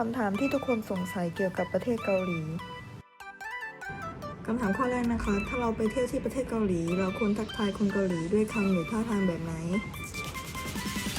คำถามที่ทุกคนสงสัยเกี่ยวกับประเทศเกาหลีคำถามข้อแรกนะคะ ถ้าเราไปเที่ยวที่ประเทศเกาหลี เราควรทักทายคนเกาหลีด้วยคำหรือท่าทางแบบไหน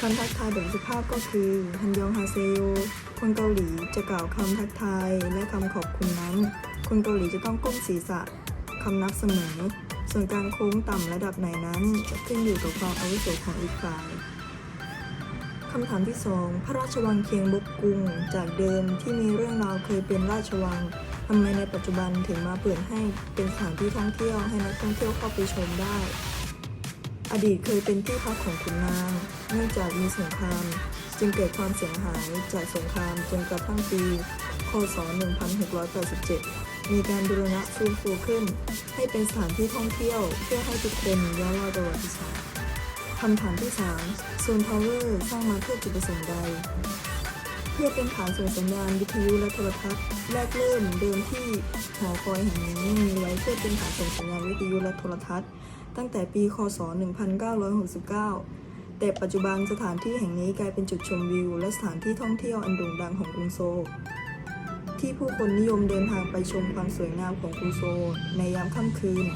คำทักทายแบบสุภาพก็คือฮันยองฮาเซโยคนเกาหลีจะกล่าวคำทักทายและคำขอบคุณนั้น คนเกาหลีจะต้องก้มศีรษะคำนับเสมอ ส่วนการโค้งต่ำระดับไหนนั้นจะขึ้นอยู่กับความอาวุโสของอีกฝ่าย คำถามที่ 2 พระราชวังเคียงบกกุง จากเดิมที่มีเรื่องราวเคยเป็นราชวังทำไมในปัจจุบันถึงมาเปิดให้เป็นสถานที่ท่องเที่ยวให้นักท่องเที่ยวเข้าไปชมได้ อดีตเคยเป็นที่พักของขุนนาง เนื่องจากมีสงคราม จึงเกิดความเสียหายจากสงครามจนกระทั่งปี คศ 1687 มีการบูรณะฟื้นฟูขึ้น ให้เป็นสถานที่ท่องเที่ยวเพื่อให้ทุกคนย้อนรอยประวัติศาสตร์ คำถามที่3โซนทาวเวอร์สร้างมาเพื่อจุดประสงค์ใด เพื่อเป็นฐานส่งสัญญาณวิทยุและโทรทัศน์แรกเริ่มเดิมที่หอคอยแห่งนี้มีไว้เพื่อเป็นฐานส่งสัญญาณวิทยุและโทรทัศน์ ตั้งแต่ปี คศ 1969 แต่ปัจจุบันสถานที่แห่งนี้กลายเป็นจุดชมวิว และสถานที่ท่องเที่ยวอันโด่งดังของกรุงโซลที่ผู้คนนิยมเดินทางไปชมความสวยงามของกรุงโซลในยามค่ำคืน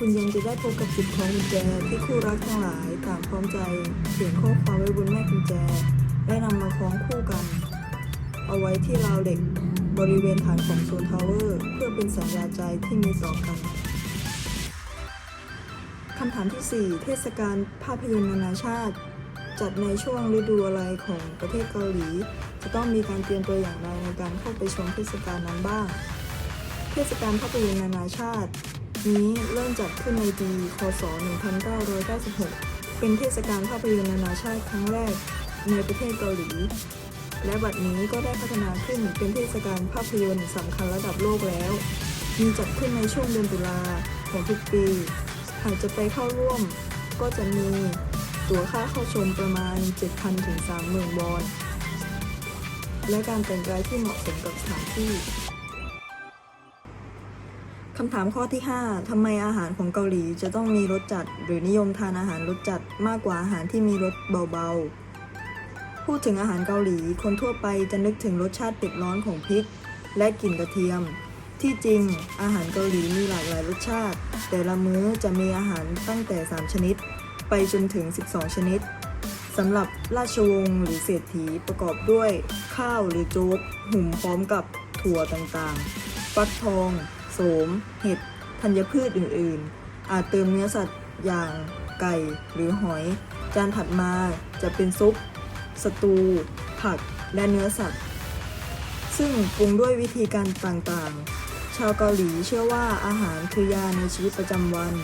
คุณยังจะได้พบกับจุดคล้องกุญแจที่คู่รักทั้งหลายต่างพร้อมใจเขียนข้อความไว้บนแม่กุญแจ และนำมาคล้องคู่กัน เอาไว้ที่ราวเหล็กบริเวณฐานของโซนทาวเวอร์ เพื่อเป็นสัญญาใจที่มีต่อกันคำถามที่ 4 เทศกาลภาพยนตร์นานาชาติ จัดในช่วงฤดูอะไรของประเทศเกาหลี จะต้องมีการเตรียมตัวอย่างไรในการเข้าไปชมเทศกาลนั้นบ้าง เทศกาลภาพยนตร์นานาชาติ นี้เริ่มจัดขึ้นในปี คศ 1996 เป็นเทศกาลภาพยนตร์นานาชาติครั้งแรกในประเทศเกาหลี และบัดนี้ก็ได้พัฒนาขึ้นเป็นเทศกาลภาพยนตร์สำคัญระดับโลกแล้ว มีจัดขึ้นในช่วงเดือนตุลาของทุกปี หากจะไปเข้าร่วมก็จะมีตั๋วค่าเข้าชมประมาณ 7,000 ถึง 30,000 วอน และการแต่งกายที่เหมาะสมกับสถานที่ คำถามข้อที่ 5ทำไมอาหารของเกาหลีจะต้องมีรสจัด หรือนิยมทานอาหารรสจัดมากกว่าอาหารที่มีรสเบาๆ พูดถึงอาหารเกาหลี คนทั่วไปจะนึกถึงรสชาติเผ็ดร้อนของพริก และกลิ่นกระเทียม ที่จริงอาหารเกาหลีมีหลากหลายรสชาติ แต่ละมื้อจะมีอาหารตั้งแต่ 3 ชนิด ไปจนถึง 12 ชนิดสำหรับราชวงศ์หรือเศรษฐีประกอบด้วย ข้าวหรือโจ๊กหุ่มพร้อมกับถั่วต่างๆ ฟักทอง โสม เห็ด ธัญพืชอื่นๆ อาจเติมเนื้อสัตว์อย่างไก่หรือหอย จานถัดมาจะเป็นซุป สตู ผัก และเนื้อสัตว์ ซึ่งปรุงด้วยวิธีการต่างๆ ชาวเกาหลีเชื่อว่าอาหารคือยาในชีวิตประจำวัน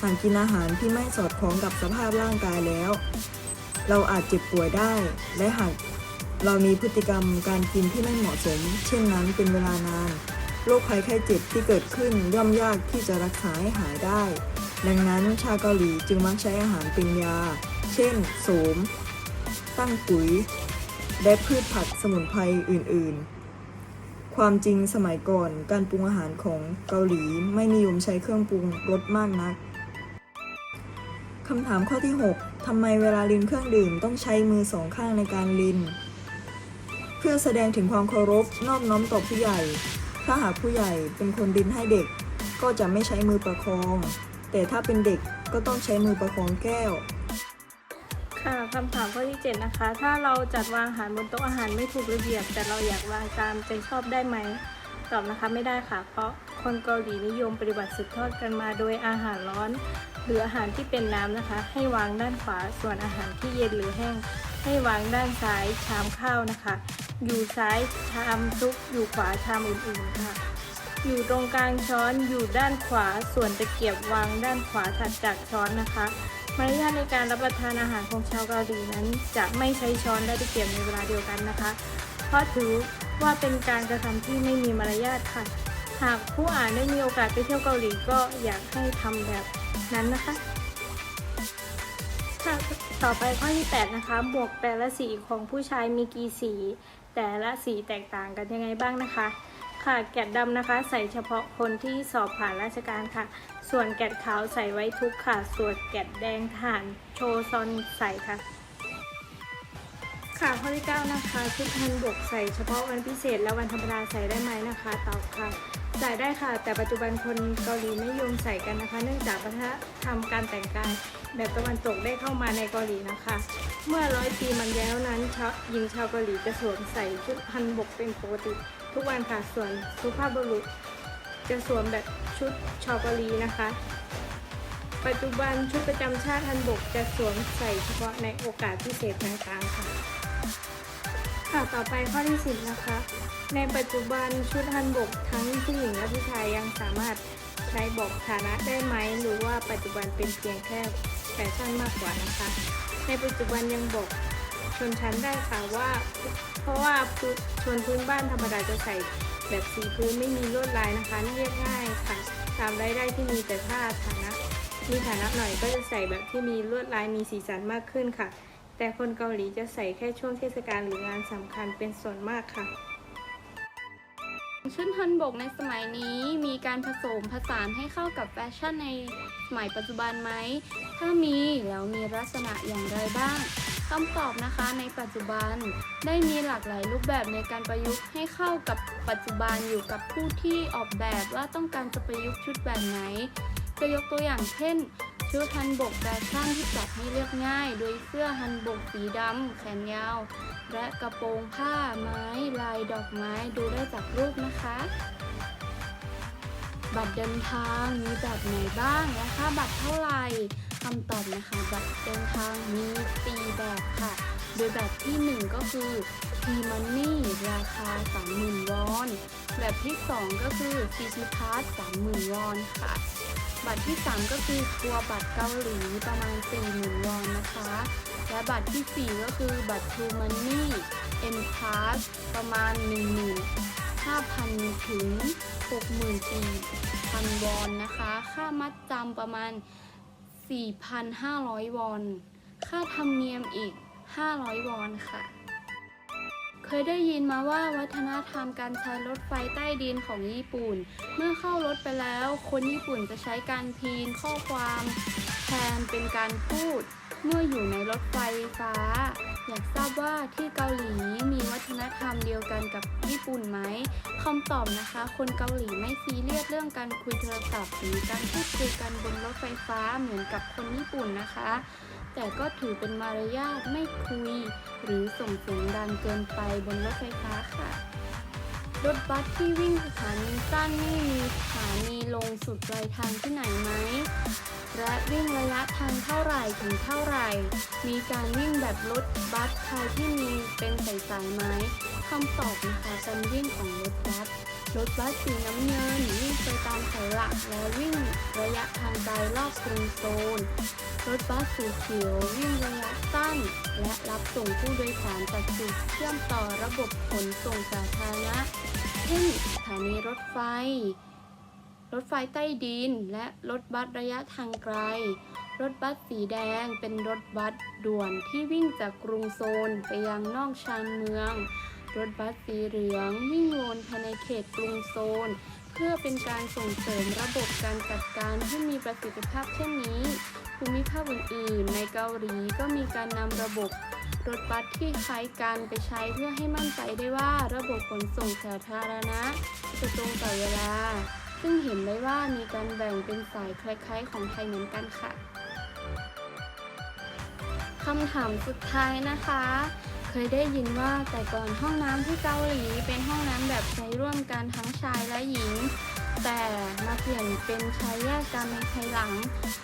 หากกินอาหารที่ไม่สอดคล้องกับสภาพร่างกายแล้ว เราอาจเจ็บป่วยได้ และหากเรามีพฤติกรรมการกินที่ไม่เหมาะสม เช่นนั้นเป็นเวลานาน โรคภัยไข้เจ็บที่เกิดขึ้นย่อมยากที่จะรักษาให้หายได้ ดังนั้นชาวเกาหลีจึงมักใช้อาหารเป็นยา เช่น โสม ตั้งปุ๋ย และพืชผักสมุนไพรอื่น ๆ ความจริงสมัยก่อนการปรุงอาหารของเกาหลีไม่นิยมใช้เครื่องปรุงรสมากนักคำถามข้อที่ 6 ทำไมเวลาลินเครื่องดื่มต้องใช้มือสองข้างในการลิน เพื่อแสดงถึงความเคารพนอบน้อมต่อผู้ใหญ่ ถ้าหากผู้ใหญ่เป็นคนดินให้เด็ก ก็จะไม่ใช้มือประคอง แต่ถ้าเป็นเด็กก็ต้องใช้มือประคองแก้ว ค่ะคำถามข้อที่ 7 นะคะ ถ้าเราจัดวางอาหารบนโต๊ะอาหารไม่ถูกระเบียบ แต่เราอยากวางตามใจชอบได้ไหมตอบนะคะไม่ได้ค่ะ เพราะคนเกาหลีนิยมปฏิบัติสืบทอดกันมาโดยอาหารร้อน หรืออาหารที่เป็นน้ำนะคะ ให้วางด้านขวา ส่วนอาหารที่เย็นหรือแห้ง ให้วางด้านซ้ายชามข้าวนะคะ อยู่ซ้ายชามซุปอยู่ขวาชามอื่นๆค่ะ อยู่ตรงกลางช้อนอยู่ด้านขวาส่วนตะเกียบวางด้านขวาถัดจากช้อนนะคะมารยาทในการรับประทานอาหารของชาวเกาหลีนั้น จะไม่ใช้ช้อนและตะเกียบในเวลาเดียวกันนะคะ เพราะถือว่าเป็นการกระทำที่ไม่มีมารยาทค่ะ หากผู้อ่านได้มีโอกาสไปเที่ยวเกาหลีก็อยากให้ทำแบบนั้นนะคะค่ะต่อไปข้อที่ 8 นะคะ หมวกแต่ละสีของผู้ชายมีกี่สี แต่ละสีแตกต่างกันยังไงบ้างนะคะ ค่ะแกดดำนะคะ ใส่เฉพาะคนที่สอบผ่านราชการค่ะ ส่วนแกดขาวใส่ไว้ทุกค่ะ ส่วนแกดแดงทหารโชว์ซอนใส่ค่ะ ค่ะข้อที่9นะคะชุดฮันบกใส่เฉพาะวันพิเศษและวันธรรมดาใส่ได้ไหมนะคะตอบค่ะใส่ได้ค่ะ แต่ปัจจุบันคนเกาหลีไม่นิยมใส่กันนะคะ เนื่องจากวัฒนธรรมการแต่งกายแบบตะวันตกได้เข้ามาในเกาหลีนะคะ เมื่อร้อยปีมันแล้วนั้นชาวหญิงชาวเกาหลีจะสวมใส่ชุดฮันบกเป็นปกติทุกวันค่ะ ส่วนสุภาพบุรุษจะสวมแบบชุดชาวเกาหลีนะคะ ปัจจุบันชุดประจำชาติฮันบกจะสวมใส่เฉพาะในโอกาสพิเศษต่างๆค่ะค่ะต่อไปข้อที่สิบนะคะ ในปัจจุบันชุดฮันบกทั้งผู้หญิงและผู้ชายยังสามารถใช้บอกฐานะได้ไหม หรือว่าปัจจุบันเป็นเพียงแค่แฟชั่นมากกว่านะคะ ในปัจจุบันยังบอกชนชั้นได้ค่ะว่า เพราะว่าชนพื้นบ้านธรรมดาจะใส่แบบสีพื้นไม่มีลวดลายนะคะเรียกง่ายค่ะ ตามรายได้ที่มีแต่ถ้าฐานะมีฐานะหน่อยก็จะใส่แบบที่มีลวดลายมีสีสันมากขึ้นค่ะ แต่คนเกาหลีจะใส่แค่ช่วงเทศกาลหรืองานสำคัญเป็นส่วนมากค่ะ ชุดฮันบกในสมัยนี้มีการผสมผสานให้เข้ากับแฟชั่นในสมัยปัจจุบันไหม ถ้ามีแล้วมีลักษณะอย่างไรบ้างคำตอบนะคะในปัจจุบันได้มีหลากหลายรูปแบบในการประยุกต์ให้เข้ากับปัจจุบันอยู่กับผู้ที่ออกแบบว่าต้องการจะประยุกต์ชุดแบบไหนจะยกตัวอย่างเช่น ชุดฮันบกแฟชั่นที่จัดให้เรียบง่าย โดยเสื้อฮันบกสีดำแขนยาว และกระโปรงผ้าไม้ลายดอกไม้ดูได้จากรูปนะคะ บัตรเดินทางมีแบบไหนบ้างราคาบัตรเท่าไหร่คำตอบนะคะ บัตรเดินทางมี4แบบค่ะ โดยแบบที่ 1 ก็คือ T Money ราคา 30,000 วอน แบบที่ 2 ก็คือ CT Pass 30,000 วอนค่ะ บัตรที่ 3 ก็คือทัวร์บัตรเกาหลีประมาณ40,000วอนนะคะ และบัตรที่ 4 ก็คือบัตร True Money M Pass ประมาณ15,000 ถึง 64,000 วอนนะคะ ค่ามัดจำประมาณ 4,500 วอน ค่าธรรมเนียมอีก 500 วอนค่ะ เคยได้ยินมาว่าวัฒนธรรมการใช้รถไฟใต้ดินของญี่ปุ่น เมื่อเข้ารถไปแล้ว คนญี่ปุ่นจะใช้การพิมพ์ข้อความแทนเป็นการพูด เมื่ออยู่ในรถไฟฟ้า อยากทราบว่าที่เกาหลีมีวัฒนธรรมเดียวกันกับญี่ปุ่นไหมคำตอบนะคะ คนเกาหลีไม่ซีเรียสเรื่องการคุยโทรศัพท์หรือการพูดคุยกันบนรถไฟฟ้าเหมือนกับคนญี่ปุ่นนะคะ แต่ก็ถือเป็นมารยาทไม่คุย หรือส่งเสียงดังเกินไปบนรถไฟฟ้าค่ะ รถบัสที่วิ่งสถานีสั้นนี่มีสถานีลงสุดปลายทางที่ไหนไหมและวิ่งระยะทางเท่าไหร่ถึงเท่าไหร่ มีการวิ่งแบบรถบัสไทยที่มีเป็นสายๆไหมคำตอบนะคะการวิ่งของรถบัสรถบัสสีน้ำเงินวิ่งไปตามสายหลักและวิ่งระยะทางไกลรอบกรุงโซน รถบัสสีเขียววิ่งระยะสั้น และรับส่งผู้โดยสารจากจุดเชื่อมต่อระบบขนส่งสาธารณะ เช่นสถานีรถไฟ รถไฟใต้ดิน และรถบัสระยะทางไกล รถบัสสีแดงเป็นรถบัสด่วนที่วิ่งจากกรุงโซนไปยังนอกชานเมือง รถบัสสีเหลืองวิ่งวนภายในเขตกรุงโซนเพื่อเป็นการส่งเสริมระบบการจัดการที่มีประสิทธิภาพเช่นนี้ ภูมิภาคอื่นๆ ในเกาหลีก็มีการนำระบบรถบัสที่คล้ายกันไปใช้เพื่อให้มั่นใจได้ว่าระบบขนส่งสาธารณะจะตรงต่อเวลา ซึ่งเห็นได้ว่ามีการแบ่งเป็นสายคล้ายๆ ของไทยเหมือนกันค่ะคำถามสุดท้ายนะคะ เคยได้ยินว่าแต่ก่อนห้องน้ำที่เกาหลีเป็นห้องน้ำแบบใช้ร่วมกันทั้งชายและหญิง แต่มาเปลี่ยนเป็นใช้แยกกันในภายหลัง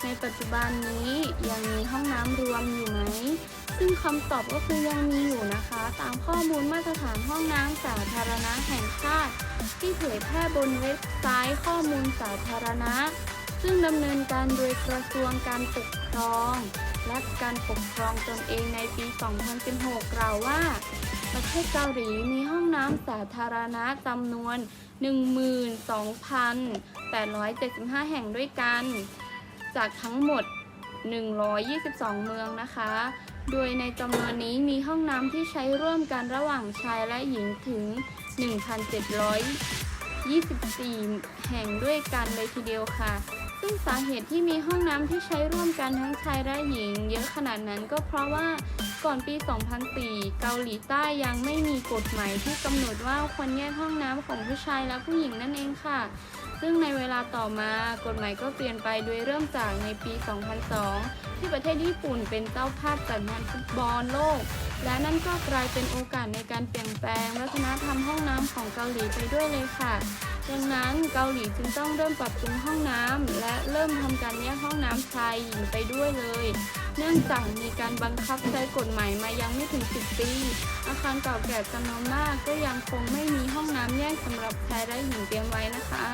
ในปัจจุบันนี้ยังมีห้องน้ำรวมอยู่ไหม ซึ่งคำตอบก็คือยังมีอยู่นะคะ ตามข้อมูลมาตรฐานห้องน้ำสาธารณะแห่งชาติ ที่เผยแพร่บนเว็บไซต์ข้อมูลสาธารณะ ซึ่งดำเนินการโดยกระทรวงการปกครองและการปกครองตนเองในปี 2016 กล่าวว่า ประเทศเกาหลีมีห้องน้ำสาธารณะจำนวน 12,875 แห่งด้วยกัน จากทั้งหมด 122 เมืองนะคะ โดยในจำนวนนี้มีห้องน้ำที่ใช้ร่วมกันระหว่างชายและหญิงถึง 1,724 แห่งด้วยกันเลยทีเดียวค่ะ ซึ่งสาเหตุที่มีห้องน้ำที่ใช้ร่วมกันทั้งชายและหญิง เยอะขนาดนั้นก็เพราะว่า ก่อนปี 2004 เกาหลีใต้ยังไม่มีกฎหมายที่กำหนดว่าควรแยกห้องน้ำของผู้ชายและผู้หญิงนั่นเองค่ะ ซึ่งในเวลาต่อมากฎหมายก็เปลี่ยนไปโดยเริ่มจากในปี 2002 ที่ประเทศญี่ปุ่นเป็นเจ้าภาพจัดงานฟุตบอลโลก และนั่นก็กลายเป็นโอกาสในการเปลี่ยนแปลงวัฒนธรรมห้องน้ำของเกาหลีไปด้วยเลยค่ะดังนั้นเกาหลีจึงต้องเริ่มปรับปรุงห้องน้ำและ ยกห้องน้ำชายหญิงไปด้วยเลย เนื่องจากมีการบังคับใช้กฎหมายมายังไม่ถึง 10 ปี อาคารเก่าแก่จำนวนมากก็ยังคงไม่มีห้องน้ำแยกสำหรับชายและหญิงเตรียมไว้นะคะ